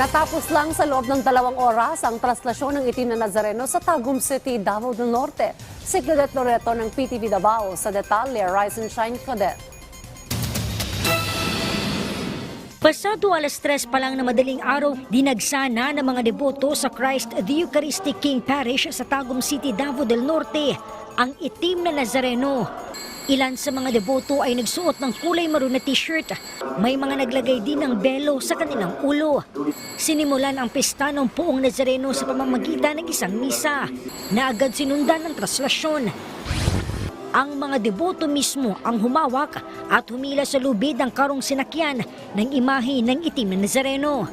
Natapos lang sa loob ng dalawang oras ang traslasyon ng itim na Nazareno sa Tagum City, Davao del Norte. Si Claudette Loreto ng PTV Davao sa detalye Rise and Shine Claudette. Pasado alas tres pa lang na madaling araw, dinagsana ng mga deboto sa Christ the Eucharistic King Parish sa Tagum City, Davao del Norte, ang itim na Nazareno. Ilan sa mga deboto ay nagsuot ng kulay maroon na t-shirt. May mga naglagay din ng belo sa kanilang ulo. Sinimulan ang pista ng poong Nazareno sa pamamagitan ng isang misa na agad sinundan ng traslasyon. Ang mga deboto mismo ang humawak at humila sa lubid ang karong sinakyan ng imahe ng itim na Nazareno.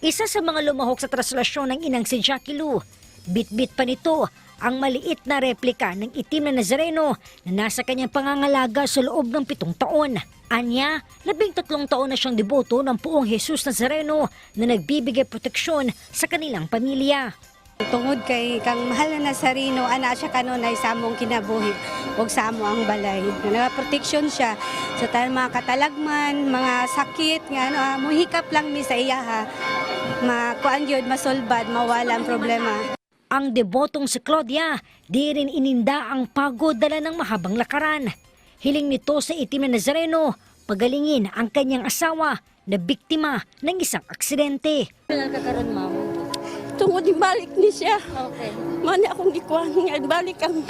Isa sa mga lumahok sa traslasyon ng inang si Jackie Lou. Bit-bit pa nito ang maliit na replika ng itim na Nazareno na nasa kanyang pangangalaga sa loob ng pitong taon. Anya, labing tatlong taon na siyang deboto ng puong Jesus Nazareno na nagbibigay proteksyon sa kanilang pamilya. Tungod kay kang mahal na Nazareno, ana siya kanunay sa among kinabuhi ug sa amo ang balay. Nagaproteksyon siya sa tanang mga katalagman, mga sakit nga ano, ah, muhikap lang mi sa iya ha. Makuan gyud masolbad, mawala problema. Ang debotong si Claudia, di rin ininda ang pagod dala ng mahabang lakaran. Hiling nito sa itim na Nazareno, pagalingin ang kanyang asawa na biktima ng isang aksidente. tungod balik ni siya. Okay. Mani akong gikuhan nga balik ang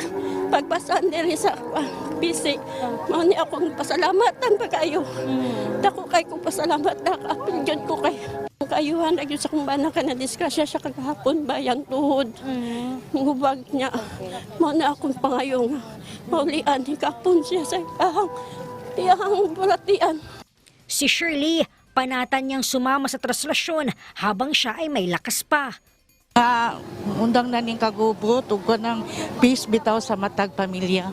pagpasan diri sa bisik. Mani akong pasalamatan pa kayo. Dako kay ko pasalamat na kapil jud ko kay kayuhan na gyud sa kung bana ka na disgrasya siya kagahapon bayang tuhod. Ngubag niya. Mani akong pangayong. Maulian ni kapon siya sa ahang tiyahang bulatian. Si Shirley, panatan niyang sumama sa traslasyon habang siya ay may lakas pa. Ah, undang na ning kagubot ug ng peace bitaw sa matag pamilya.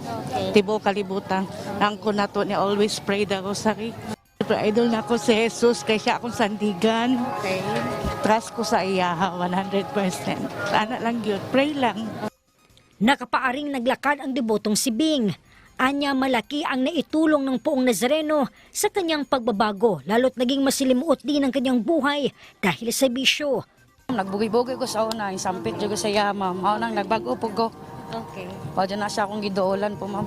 Tibo kalibutan. Ang ko nato ni always pray the rosary. Siyempre, idol na ko si Jesus kay siya akong sandigan. Trust ko sa iya ha, 100%. Sana lang yun. Pray lang. Nakapaaring naglakad ang debotong si Bing. Anya malaki ang naitulong ng poong Nazareno sa kanyang pagbabago lalo't naging masilimuot din ang kanyang buhay dahil sa bisyo. Nagbugi-bugi ko sa una, yung sampit juga sa iya, ma'am. Ako nang nagbago po ko. Okay. Pwede na siya akong gidoolan po, ma'am.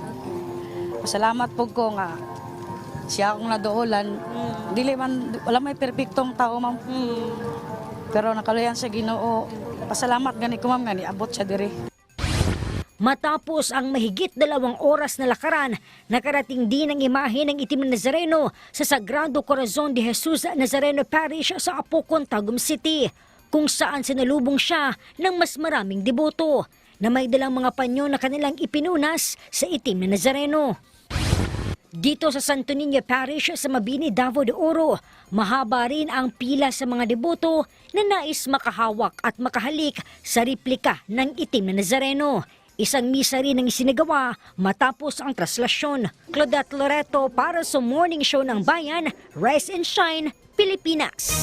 Pasalamat po ko nga siya akong nadoolan. Dili man, wala may perpektong tao, ma'am. Pero nakaluyan sa ginoo. Pasalamat gani ko, ma'am, nga niabot siya diri. Matapos ang mahigit dalawang oras na lakaran, nakarating din ang imahe ng itim na Nazareno sa Sagrado Corazon de Jesus Nazareno Parish sa Apocon, Tagum City, kung saan sinalubong siya ng mas maraming deboto na may dalang mga panyo na kanilang ipinunas sa itim na Nazareno. Dito sa Santo Niño Parish sa Mabini, Davao de Oro, mahaba rin ang pila sa mga deboto na nais makahawak at makahalik sa replika ng itim na Nazareno. Isang misa rin ang isinagawa matapos ang traslasyon. Claudette Loreto para sa Morning Show ng Bayan, Rise and Shine, Pilipinas.